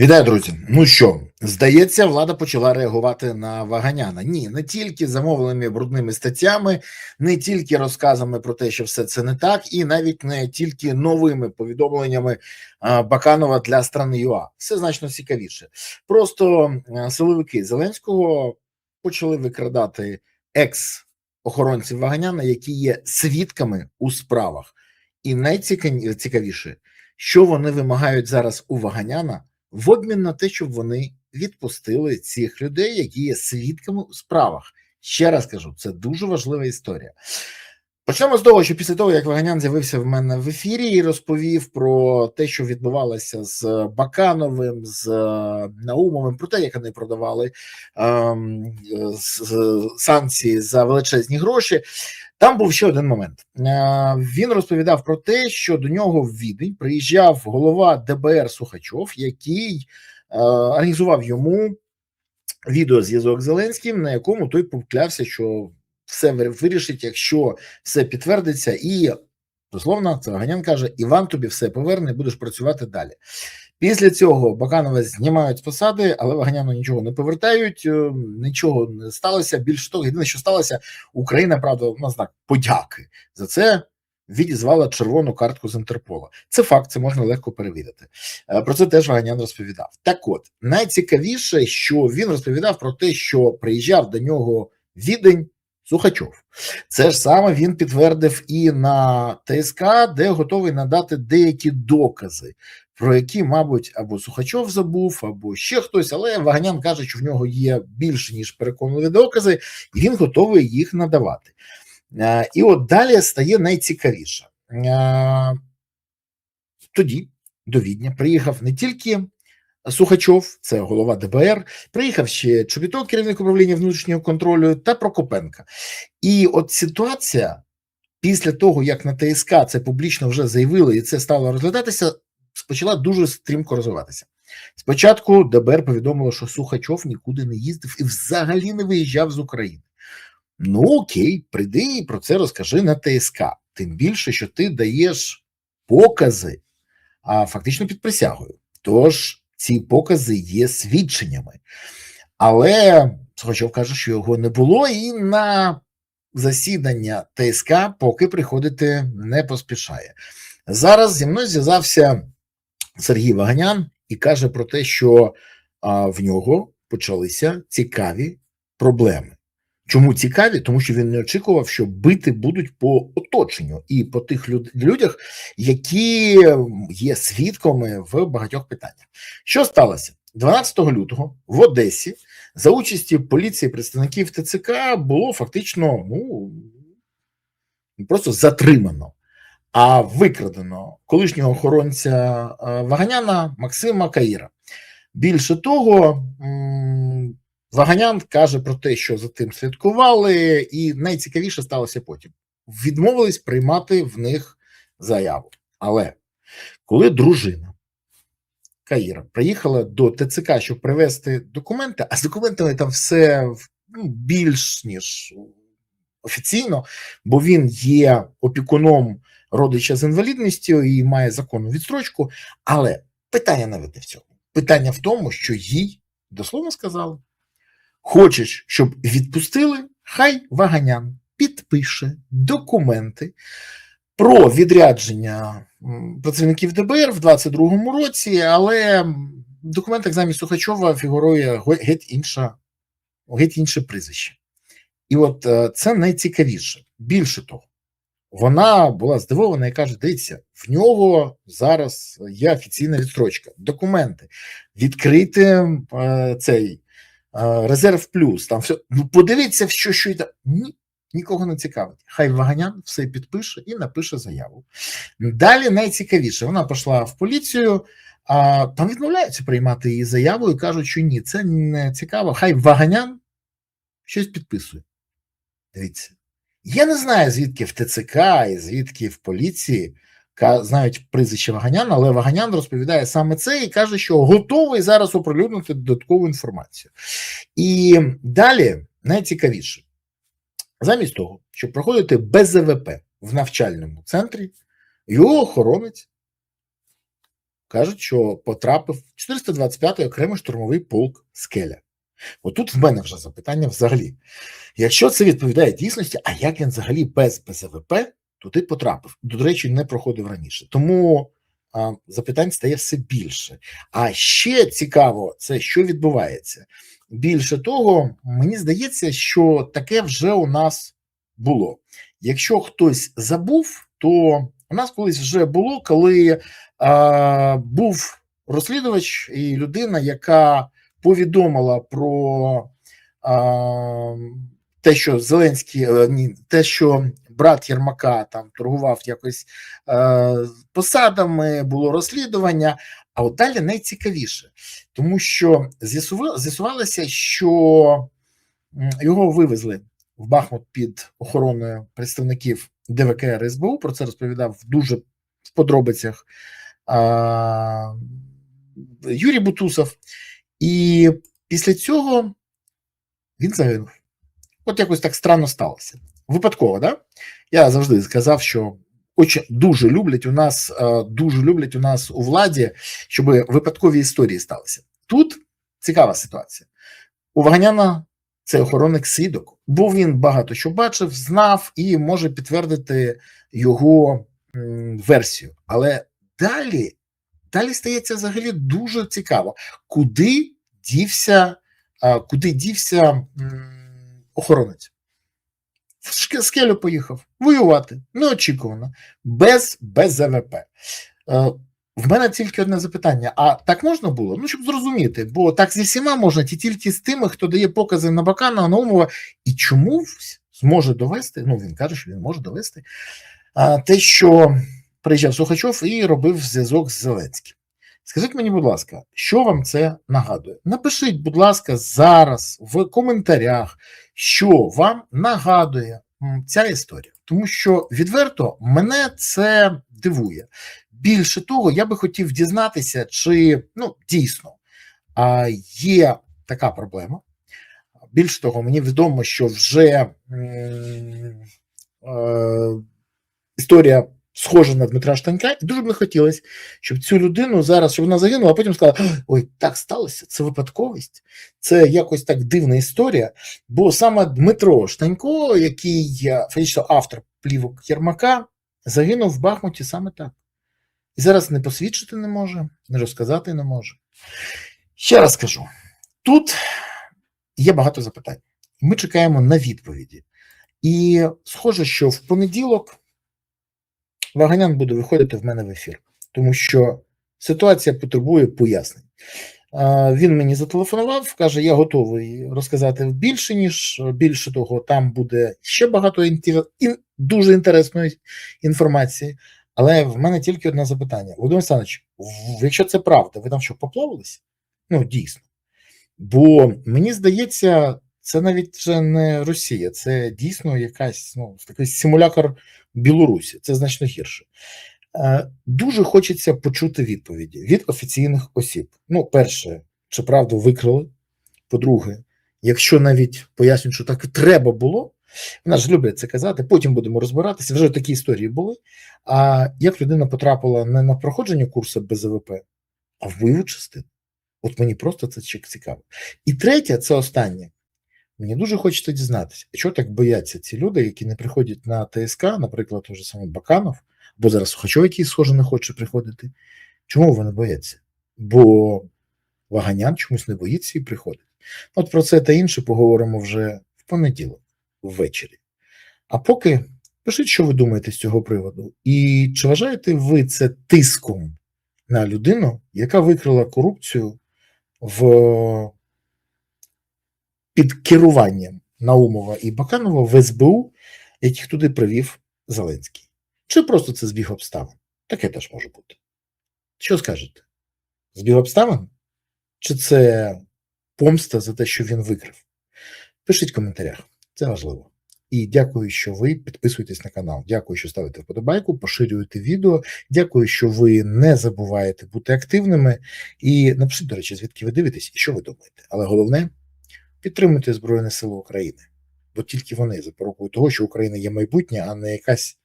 Вітаю, друзі. Ну що, здається, влада почала реагувати на Ваганяна. Ні, не тільки замовленими брудними статтями, не тільки розказами про те, що все це не так, і навіть не тільки новими повідомленнями Баканова для страни ЮА. Все значно цікавіше. Просто силовики Зеленського почали викрадати екс-охоронців Ваганяна, які є свідками у справах. І найцікавіше, що вони вимагають зараз у Ваганяна в обмін на те, щоб вони відпустили цих людей, які є свідками у справах. Ще раз кажу, це дуже важлива історія. Почнемо з того, що після того, як Ваганян з'явився в мене в ефірі і розповів про те, що відбувалося з Бакановим, з Наумовим, про те, як вони продавали ем, санкції за величезні гроші. Там був ще один момент. Він розповідав про те, що до нього в Відень приїжджав голова ДБР Сухачов, який організував йому відеозв'язок Зеленським, на якому той поклявся, що все вирішить, якщо все підтвердиться, і дословно Цаганян каже: Іван тобі все поверне, будеш працювати далі. Після цього Баканова знімають з посади, але Ваганяну нічого не повертають, е, нічого не сталося. Більше того, єдине, що сталося, Україна, правда, на знак подяки за це відізвала червону картку з Інтерпола. Це факт, це можна легко перевірити. Е, про це теж Ваганян розповідав. Так от найцікавіше, що він розповідав про те, що приїжджав до нього відень. Сухачов, це ж саме він підтвердив і на ТСК, де готовий надати деякі докази про які, мабуть, або Сухачов забув, або ще хтось, але Ваганян каже, що в нього є більше ніж переконливі докази, і він готовий їх надавати. Е, і от далі стає найцікавіше. Е, тоді до Відня приїхав не тільки Сухачов, це голова ДБР, приїхав ще Чобіток, керівник управління внутрішнього контролю, та Прокопенка. І от ситуація після того, як на ТСК це публічно вже заявили, і це стало розглядатися, почала дуже стрімко розвиватися. Спочатку ДБР повідомило, що Сухачов нікуди не їздив і взагалі не виїжджав з України. Ну окей, прийди і про це розкажи на ТСК. Тим більше, що ти даєш покази, а фактично під присягою. Тож ці покази є свідченнями. Але Сухачов каже, що його не було, і на засідання ТСК поки приходити не поспішає. Зараз зі мною зв'язався Сергій Ваганян і каже про те, що а, в нього почалися цікаві проблеми. Чому цікаві? Тому що він не очікував, що бити будуть по оточенню і по тих людях, які є свідками в багатьох питаннях. Що сталося 12 лютого в Одесі за участі поліції представників ТЦК було фактично ну просто затримано а викрадено колишнього охоронця е, Ваганяна Максима Каїра. Більше того, Ваганян каже про те, що за тим слідкували, і найцікавіше сталося потім. Відмовились приймати в них заяву. Але коли дружина Каїра приїхала до ТЦК, щоб привезти документи, а з документами там все ну, більш ніж офіційно, бо він є опікуном родича з інвалідністю і має законну відстрочку. Але питання навіть не в цьому. Питання в тому, що їй дословно сказали: хочеш, щоб відпустили, хай Ваганян підпише документи про відрядження працівників ДБР в 22-му році, але в документах замість Сухачова фігурує геть інша, геть інше прізвище. І от е, це найцікавіше. Більше того, вона була здивована і каже: дивіться, в нього зараз є офіційна відстрочка, документи, відкрити е, цей резерв плюс. Там все. Ну, подивіться, що що йде. Ні, нікого не цікавить. Хай Ваганян все підпише і напише заяву. Далі найцікавіше, вона пішла в поліцію. А там відмовляються приймати її заяву і кажуть, що ні, це не цікаво. Хай Ваганян щось підписує. Дивіться. Я не знаю, звідки в ТЦК і звідки в поліції знають прізвище Ваганян, але Ваганян розповідає саме це і каже, що готовий зараз оприлюднити додаткову інформацію. І далі найцікавіше, замість того, щоб проходити без ЗВП в навчальному центрі, його охоронець кажуть, що потрапив 425-й окремий штурмовий полк Скеля. Отут в мене вже запитання взагалі. Якщо це відповідає дійсності, а як він взагалі без БЗВП туди потрапив? До речі, не проходив раніше. Тому а, запитань стає все більше. А ще цікаво, це що відбувається. Більше того, мені здається, що таке вже у нас було. Якщо хтось забув, то у нас колись вже було, коли а, був розслідувач і людина, яка повідомила про а, те, що Зеленський е, ні, те, що брат Єрмака там торгував якось е, посадами, було розслідування. А от далі найцікавіше, тому що з'ясувалося, що його вивезли в Бахмут під охороною представників ДВК РСБУ. Про це розповідав дуже в подробицях а, Юрій Бутусов. І після цього він загинув. От якось так странно сталося. Випадково, да? Я завжди сказав, що очень, дуже люблять у нас, е, дуже люблять у нас у владі, щоб випадкові історії сталися. Тут цікава ситуація. У Ваганяна це охоронник свідок, бо він багато що бачив, знав і може підтвердити його версію. Але далі, далі стається взагалі дуже цікаво, куди дівся, куди дівся охоронець. Скелю поїхав воювати неочікувано, без, без ЗВП. Е, в мене тільки одне запитання: а так можна було? Ну, щоб зрозуміти, бо так зі всіма можна, ті тільки з тими, хто дає покази на Бакана, Наумова, і чомусь зможе довести, ну він каже, що він може довести, а, те, що приїжджав Сухачов і робив зв'язок з Зеленським. Скажіть мені, будь ласка, що вам це нагадує? Напишіть, будь ласка, зараз в коментарях, що вам нагадує ця історія, тому що відверто мене це дивує. Більше того, я би хотів дізнатися, чи ну дійсно є така проблема. Більше того, мені відомо, що вже м, е, історія схожа на Дмитра Штанька, і дуже б не хотілося, щоб цю людину зараз, щоб вона загинула, а потім сказала: ой, так сталося, це випадковість, це якось так дивна історія. Бо саме Дмитро Штанько, який фактично автор плівок Єрмака, загинув в Бахмуті саме так. І зараз не посвідчити не може, не розказати не може. Ще раз кажу: тут є багато запитань. Ми чекаємо на відповіді. І схоже, що в понеділок Ваганян буде виходити в мене в ефір, тому що ситуація потребує пояснень. Він мені зателефонував, каже: я готовий розказати більше, ніж більше того, там буде ще багато інтер... ін- дуже інтересної інформації. Але в мене тільки одне запитання. Володимир Олександрович, якщо це правда, ви там що поплавились? Ну, дійсно. Бо мені здається, це навіть вже не Росія, це дійсно якась ну, такий симулятор Білорусі. Це значно гірше. Е, Дуже хочеться почути відповіді від офіційних осіб. Ну, перше, чи правду викрили? По-друге, якщо навіть пояснюють, що так і треба було, вона ж люблять це казати, потім будемо розбиратися. Вже такі історії були. А як людина потрапила не на проходження курсу БЗВП, а в бойову частину? От мені просто це цікаво. І третє, це останнє. Мені дуже хочеться дізнатися, чого так бояться ці люди, які не приходять на ТСК, наприклад, той же самий Баканов, або зараз Сухачов, який, схоже, не хоче приходити. Чому вони бояться? Бо Ваганян чомусь не боїться і приходить. От про це та інше поговоримо вже в понеділок, ввечері. А поки пишіть, що ви думаєте з цього приводу, і чи вважаєте ви це тиском на людину, яка викрила корупцію в під керуванням Наумова і Баканова в СБУ, яких туди привів Зеленський. Чи просто це збіг обставин? Таке теж може бути. Що скажете? Збіг обставин? Чи це помста за те, що він викрив? Пишіть в коментарях, це важливо. І дякую, що ви підписуєтесь на канал. Дякую, що ставите вподобайку, поширюєте відео. Дякую, що ви не забуваєте бути активними. І напишіть, до речі, звідки ви дивитесь і що ви думаєте. Але головне підтримуйте Збройні Сили України, бо тільки вони запорокують того, що Україна є майбутнє, а не якась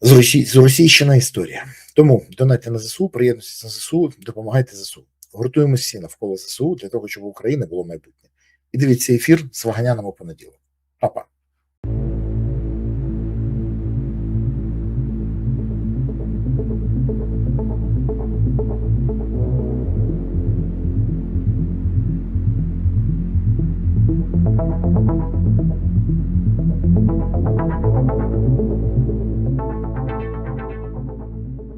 Зросійщена історія. Тому донайте на ЗСУ, приєднуйтесь на ЗСУ, допомагайте ЗСУ. Гуртуємося всі навколо ЗСУ для того, щоб Україна було майбутнє. І дивіться ефір з Ваганяном у понеділок. Па-па.